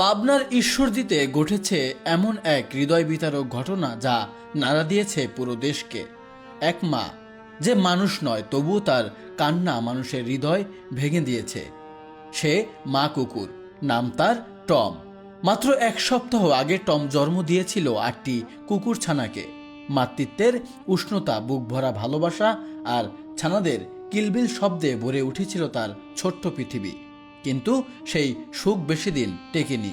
পাবনার ঈশ্বরদীতে ঘটেছে এমন এক হৃদয় বিতারক ঘটনা যা নাড়া দিয়েছে পুরো দেশকে। এক মা, যে মানুষ নয়, তবুও তার কান্না মানুষের হৃদয় ভেঙে দিয়েছে। সে মা কুকুর, নাম তার টম। মাত্র এক সপ্তাহ আগে টম জন্ম দিয়েছিল আটটি কুকুর ছানাকে মাতৃত্বের উষ্ণতা বুক ভরা ভালোবাসা আর ছানাদের কিলবিল শব্দে ভরে উঠেছিল তার ছোট্ট পৃথিবী। কিন্তু সেই সুখ বেশি দিন টেকেনি।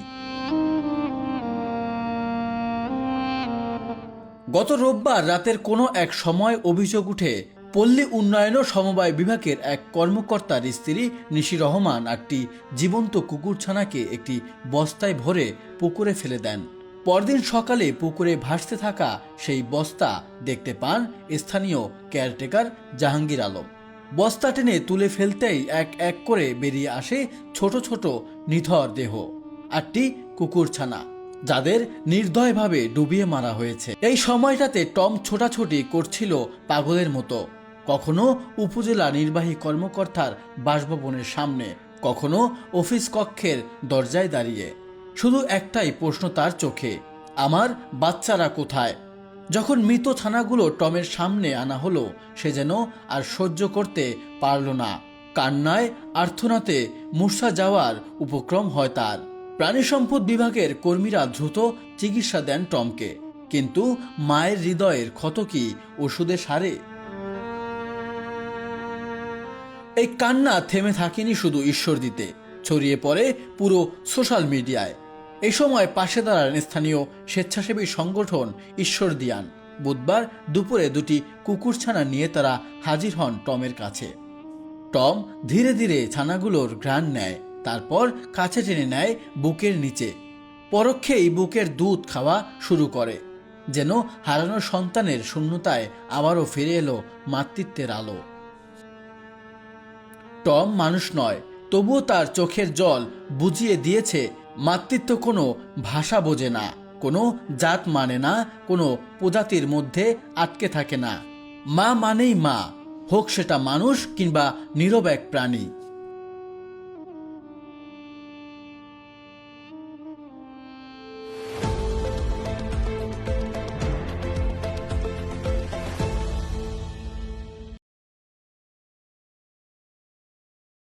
গত রোববার রাতের কোনো এক সময় অভিযোগ উঠে পল্লী উন্নয়ন ও সমবায় বিভাগের এক কর্মকর্তার স্ত্রী নিশি রহমান একটি জীবন্ত কুকুরছানাকে একটি বস্তায় ভরে পুকুরে ফেলে দেন। পরদিন সকালে পুকুরে ভাসতে থাকা সেই বস্তা দেখতে পান স্থানীয় কেয়ারটেকার জাহাঙ্গীর আলম। বস্তা টেনে তুলে ফেলতেই এক এক করে বেরিয়ে আসে ছোট ছোট নিথর দেহ। আটটি কুকুরছানা, যাদের নির্দয়ভাবে ডুবিয়ে মারা হয়েছে। এই সময়টাতে টম ছোটাছুটি করছিল পাগলের মতো। কখনো উপজেলা নির্বাহী কর্মকর্তার বাসভবনের সামনে, কখনো অফিস কক্ষের দরজায় দাঁড়িয়ে। শুধু একটাই প্রশ্ন তার চোখে, আমার বাচ্চারা কোথায়? যখন মৃত ছানাগুলো টমের সামনে আনা হলো, সে যেন আর সহ্য করতে পারল না। কান্নায় আর্থনাতে মূর্ছা যাওয়ার উপক্রম হয় তার। প্রাণী সম্পদ বিভাগের কর্মীরা দ্রুত চিকিৎসা দেন টমকে। কিন্তু মায়ের হৃদয়ের ক্ষত কি ওষুধে সারে? এই কান্না থেমে থাকেনি শুধু ঈশ্বর দিতে। ছড়িয়ে পড়ে পুরো সোশ্যাল মিডিয়ায় এই সময় পাশে দাঁড়ান স্থানীয় স্বেচ্ছাসেবী সংগঠন ঈশ্বর দিয়ান। বুধবার দুপুরে দুটি কুকুরছানা নিয়ে তারা হাজির হন টমের কাছে। টম ধীরে ধীরে ছানাগুলোর ঘ্রাণ নেয়, তারপর কাছে টেনে নেয় বুকের নিচে। পরোক্ষেই বুকের দুধ খাওয়া শুরু করে, যেন হারানো সন্তানের শূন্যতায় আবারও ফিরে এলো মাতৃত্বের আলো। টম মানুষ নয়, তবুও তার চোখের জল বুঝিয়ে দিয়েছে মাতৃত্ব কোনো ভাষা বোঝে না, কোনো জাত মানে না, কোনো প্রজাতির মধ্যে আটকে থাকে না। মা মানেই মা, হোক সেটা মানুষ কিংবা নিরব এক প্রাণী।